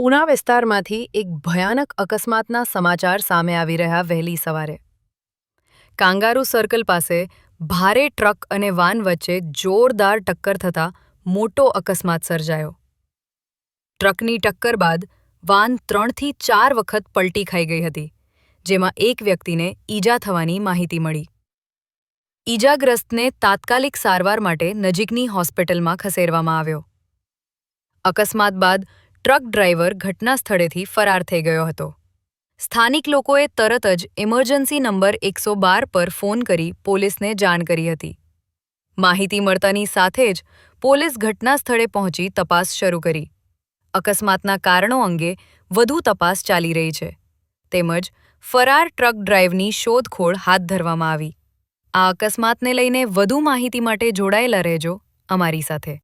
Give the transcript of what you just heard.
ઉના વિસ્તારમાંથી એક ભયાનક અકસ્માતના સમાચાર સામે આવી રહ્યા વહેલી સવારે. કાંગારુ સર્કલ પાસે ભારે ટ્રક અને વાન વચ્ચે જોરદાર ટક્કર થતાં મોટો અકસ્માત સર્જાયો. ટ્રકની ટક્કર બાદ વાન ત્રણથી ચાર વખત પલટી ખાઈ ગઈ હતી, જેમાં એક વ્યક્તિને ઈજા થવાની માહિતી મળી. ઈજાગ્રસ્તને તાત્કાલિક સારવાર માટે નજીકની હોસ્પિટલમાં ખસેડવામાં આવ્યો. અકસ્માત બાદ ટ્રક ડ્રાઈવર ઘટના સ્થળેથી ફરાર થઈ ગયો હતો. સ્થાનિક લોકોએ તરત જ ઇમરજન્સી નંબર એકસો બાર પર ફોન કરી પોલીસને જાણ કરી હતી. માહિતી મળતાની સાથે જ પોલીસ ઘટના સ્થળે પહોંચી તપાસ શરૂ કરી. અકસ્માતના કારણો અંગે વધુ તપાસ ચાલી રહી છે. તેમજ ફરાર ટ્રક ડ્રાઈવની શોધખોળ હાથ ધરવામાં આવી. આ અકસ્માતને લઈને વધુ માહિતી માટે જોડાયેલા રહેજો અમારી સાથે.